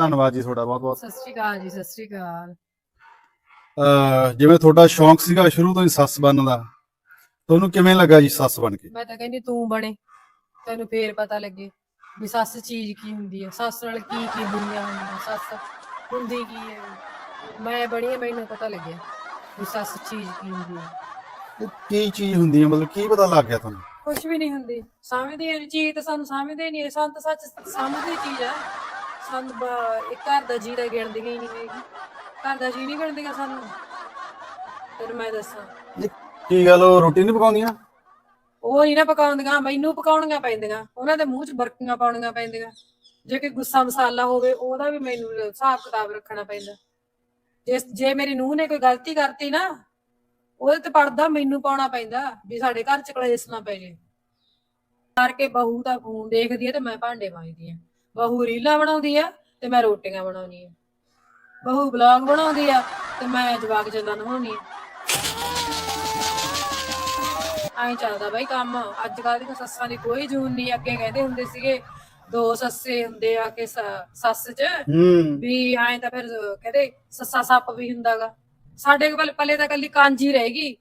ਧੰਨਵਾਦ ਜੀ ਤੁਹਾਡਾ ਬਹੁਤ ਬਹੁਤ ਸਤਿ ਸ਼੍ਰੀ ਅਕਾਲ ਜੀ ਸਤਿ ਸ਼੍ਰੀ ਅਕਾਲ। ਅਹ ਜਿਵੇਂ ਤੁਹਾਡਾ ਸ਼ੌਂਕ ਸੀਗਾ ਸ਼ੁਰੂ ਤੋਂ ਹੀ ਸੱਸ ਬਣਨ ਦਾ ਤੁਹਾਨੂੰ ਕਿਵੇਂ ਲੱਗਾ ਜੀ ਸੱਸ ਬਣ ਕੇ? ਮੈਂ ਤਾਂ ਕਹਿੰਦੀ ਤੂੰ ਬਣੇ ਤੈਨੂੰ ਫੇਰ ਪਤਾ ਲੱਗੇ ਵੀ ਸੱਸ ਚੀਜ਼ ਕੀ ਹੁੰਦੀ ਹੈ ਸੱਸ ਨਾਲ ਕੀ ਕੀ ਦੁਨੀਆ ਹੁੰਦੀ ਹੈ ਸੱਸ ਹੁੰਦੀ ਕੀ ਹੈ ਮੈਂ ਹਾਂ, ਮੈਨੂੰ ਪਤਾ ਲੱਗਿਆ ਵੀ ਸੱਸ ਚੀਜ਼ ਕੀ ਹੁੰਦੀ ਹੈ ਇਹ ਕੀ ਚੀਜ਼ ਹੁੰਦੀ ਹੈ ਮਤਲਬ ਕੀ ਪਤਾ ਲੱਗ ਗਿਆ ਤੁਹਾਨੂੰ? ਕੁਝ ਵੀ ਨਹੀਂ ਹੁੰਦੀ ਸਮਝਦੇ ਨਹੀਂ ਚੀਜ਼ ਤਾਂ ਸਾਨੂੰ ਸਮਝਦੇ ਨਹੀਂ ਸਾਨੂੰ ਤਾਂ ਸੱਚ ਸਮਝਦੀ ਚੀਜ਼ ਆ। ਸਾਨੂੰ ਬ- ਇੱਕ ਘਰ ਦਾ ਜੀ ਦਾ ਗਿਣਦੀ ਹੀ ਨਹੀਂ ਹੈਗੀ। ਘਰ ਦਾ ਜੀ ਨਹੀਂ ਗਿਣਦੀਆਂ ਸਾਨੂੰ? ਤੈਨੂੰ ਮੈਂ ਦੱਸਾਂ। ਇਹ ਕੀ ਗੱਲ ਉਹ ਰੋਟੀ ਨਹੀਂ ਪਕਾਉਂਦੀਆਂ? ਉਹ ਨਹੀਂ ਨਾ ਪਕਾਉਂਦੀਆਂ ਮੈਨੂੰ ਪਕਾਉਣੀਆਂ ਪੈਂਦੀਆਂ। ਉਹਨਾਂ ਦੇ ਮੂੰਹ 'ਚ ਬਰਕੀਆਂ ਪਾਉਣੀਆਂ ਪੈਂਦੀਆਂ। ਜੇ ਗੁੱਸਾ ਮਸਾਲਾ ਹੋਵੇ ਉਹਦਾ ਵੀ ਮੈਨੂੰ ਹਿਸਾਬ ਕਿਤਾਬ ਰੱਖਣਾ ਪੈਂਦਾ। ਜੇ ਜੇ ਮੇਰੀ ਨੂੰਹ ਨੇ ਕੋਈ ਗਲਤੀ ਕਰਤੀ ਨਾ ਉਹਦੇ ਤੇ ਪੜਦਾ ਮੈਨੂੰ ਪਾਉਣਾ ਪੈਂਦਾ ਵੀ ਸਾਡੇ ਘਰ 'ਚ ਕਲੇਸ਼ ਨਾ ਪੈ ਜੇ। ਕਰਕੇ ਬਹੂ ਦਾ ਫੋਨ ਦੇਖਦੀ ਆ ਤੇ ਮੈਂ ਭਾਂਡੇ ਮਾਂਜਦੀ ਆ। ਬਹੂ ਰੀਲਾਂ ਬਣਾਉਂਦੀ ਆ ਤੇ ਮੈਂ ਰੋਟੀਆਂ ਬਣਾਉਣੀ ਆ। ਬਹੂ ਬਲੌਗ ਬਣਾਉਂਦੀ ਆ ਤੇ ਮੈਂ ਜਵਾਕ ਜੰਦਾ ਨਹਾਉਣੀ ਆ। ਐਂ ਚੱਲਦਾ ਬਾਈ ਕੰਮ। ਅੱਜ ਕੱਲ੍ਹ ਦੀਆਂ ਸੱਸਾਂ ਦੀ ਕੋਈ ਜੂਨ ਨਹੀਂ ਅੱਗੇ ਕਹਿੰਦੇ ਹੁੰਦੇ ਸੀਗੇ ਦੋ ਸੱਸੇ ਹੁੰਦੇ ਆ ਕਿ ਸ- ਸੱਸ 'ਚ। ਹੂੰ। ਵੀ ਐਂ ਤਾਂ ਫਿਰ ਕਹਿੰਦੇ ਸੱਸਾ ਸੱਪ ਵੀ ਹੁੰਦਾਗਾ। ਸਾਡੇ ਕੋਲ ਪੱਲੇ ਤਾਂ ਕੱਲੀ ਕਾਂਜੀ ਰਹੇਗੀ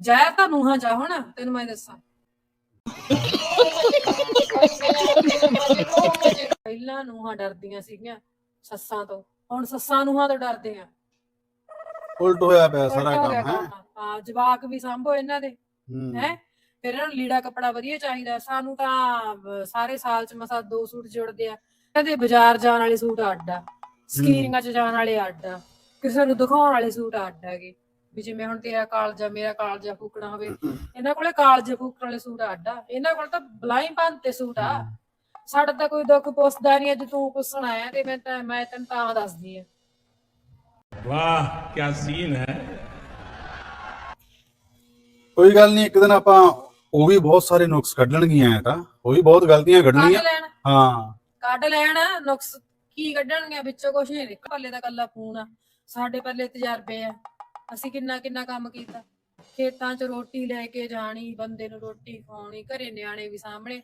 ਜ਼ਹਿਰ ਤਾਂ ਨੂੰਹਾਂ ਜਾ ਹੁਣ ਤੈਨੂੰ ਮੈਂ ਦੱਸਾਂ। ਪਹਿਲਾਂ ਨੂੰਹਾਂ ਡਰਦੀਆਂ ਸੀਗੀਆਂ ਸੱਸਾਂ ਤੋਂ ਹੁਣ ਸੱਸਾਂ ਨੂੰਹਾਂ ਤੋਂ ਡਰਦੇ ਆ। ਉਲਟ ਹੋਇਆ ਪਿਆ ਸਾਰਾ ਕੰਮ ਹੈ। ਹਾਂ ਜਵਾਕ ਵੀ ਸੰਭੋ ਇਹਨਾਂ ਦੇ ਹੂੰ। ਫਿਰ ਇਹਨਾਂ ਨੂੰ ਲੀੜਾ ਕੱਪੜਾ ਵਧੀਆ ਚਾਹੀਦਾ ਸਾਨੂੰ ਤਾਂ ਸਾਰੇ ਸਾਲ ਚ ਮਸਾ ਦੋ ਸੂਟ ਜੁੜਦੇ ਆ। ਕਹਿੰਦੇ ਬਾਜ਼ਾਰ ਜਾਣ ਵਾਲੇ ਸੂਟ ਅੱਡ ਆ ਸਕੀਰਿੰਗਾਂ ਚ ਜਾਣ ਵਾਲੇ ਅੱਡ ਆ ਕਿਸੇ ਨੂੰ ਦਿਖਾਉਣ ਵਾਲੇ ਸੂਟ ਅੱਡ ਹੈਗੇ। ਵੀ ਜਿਵੇਂ ਹੁਣ ਤੇਰਾ ਕਾਲਜਾ ਮੇਰਾ ਕਾਲਜਾ ਫੂਕਣਾ ਹੋਵੇ ਇਹਨਾਂ ਕੋਲੇ ਕਾਲਜਾ ਫੂਕਣ ਵਾਲੇ ਸੂਟ ਅੱਡ ਆ। ਇਹਨਾਂ ਕੋਲ ਤਾਂ ਬਲਾਈ ਤੇ ਸੂਟ ਆ। ਸਾਡਾ ਤਾਂ ਕੋਈ ਦੁੱਖ ਪੁੱਛਦਾ ਨਹੀਂ ਅੱਜ ਤੂੰ ਕੁਛ ਸੁਣਾਇਆ ਤੇ ਮੈਂ ਤਾਂ ਮੈਂ ਤੈਨੂੰ ਤਾਂ ਦੱਸਦੀ ਆ। ਵਾਹ ਕੀ ਸੀਨ ਹੈ। ਕੋਈ ਗੱਲ ਨਹੀਂ ਇੱਕ ਦਿਨ ਆਪਾਂ ਉਹ ਵੀ ਬਹੁਤ ਸਾਰੇ ਨੁਕਸ ਕੱਢਣਗੀਆਂ ਐ ਤਾਂ। ਉਹ ਵੀ ਬਹੁਤ ਗਲਤੀਆਂ ਕੱਢ ਲੈਣ। ਹਾਂ। ਕੱਢ ਲੈਣ ਨੁਕਸ ਕੀ ਕੱਢਣਗੇ ਵਿੱਚੋਂ ਕੁਛ ਨਹੀਂ ਨਿਕਲ ਪੱਲੇ ਦਾ ਕੱਲਾ ਫੋਨ ਆ। ਸਾਡੇ ਪੱਲੇ ਤਜਰਬੇ ਆ। ਅਸੀਂ ਕਿੰਨਾ ਕਿੰਨਾ ਕੰਮ ਕੀਤਾ। ਖੇਤਾਂ 'ਚ ਰੋਟੀ ਲੈ ਕੇ ਜਾਣੀ ਬੰਦੇ ਨੂੰ ਰੋਟੀ ਖਵਾਉਣੀ ਘਰੇ ਨਿਆਣੇ ਵੀ ਸਾਹਮਣੇ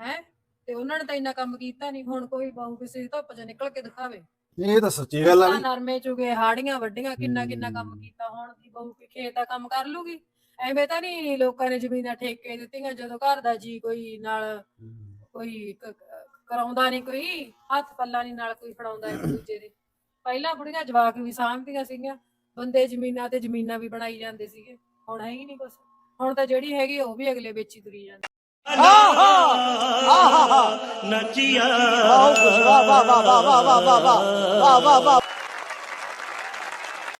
ਹੈ? ਤੇ ਉਹਨਾਂ ਨੇ ਤਾਂ ਇੰਨਾ ਕੰਮ ਕੀਤਾ ਨਹੀਂ ਹੁਣ ਕੋਈ ਬਹੂ ਕਿਸੇ ਦੀ ਧੁੱਪ 'ਚ ਨਿਕਲ ਕੇ ਦਿਖਾਵੇ। ਇਹ ਤਾਂ ਸੱਚੀ ਗੱਲ ਆ ਵੀ ਨਰਮੇ ਚੁਗੇ ਹਾੜੀਆਂ ਵੱਡੀਆਂ ਕਿੰਨਾ ਕਿੰਨਾ ਕੰਮ ਕੀਤਾ ਹੁਣ ਦੀ ਬਹੂ ਕੋਈ ਖੇਤ ਦਾ ਕੰਮ ਕਰ ਲੂਗੀ। ਐਵੇਂ ਤਾਂ ਨਹੀਂ ਲੋਕਾਂ ਨੇ ਜ਼ਮੀਨਾਂ ਠੇਕੇ ਦਿੱਤੀਆਂ ਜਦੋਂ ਘਰ ਦਾ ਜੀ ਕੋਈ ਨਾਲ ਕੋਈ ਕ- ਕਰਾਉਂਦਾ ਨਹੀਂ ਕੋਈ ਹੱਥ ਪੱਲਾ ਨਹੀਂ ਨਾਲ ਕੋਈ ਫੜਾਉਂਦਾ ਇੱਕ ਦੂਜੇ ਦੇ। ਪਹਿਲਾਂ ਬੁੜੀਆਂ ਜਵਾਕ ਵੀ ਸਾਂਭਦੀਆਂ ਸੀਗੀਆਂ ਬੰਦੇ ਜ਼ਮੀਨਾਂ ਤੇ ਜ਼ਮੀਨਾਂ ਵੀ ਬਣਾਈ ਜਾਂਦੇ ਸੀਗੇ ਹੁਣ ਹੈ ਹੀ ਨਹੀਂ ਕੁਛ। ਹੁਣ ਤਾਂ ਜਿਹੜੀ ਹੈਗੀ ਉਹ ਵੀ ਅਗਲੇ ਵਿੱਚ ਤੁਰੀ ਜਾਂਦੀ। नचिया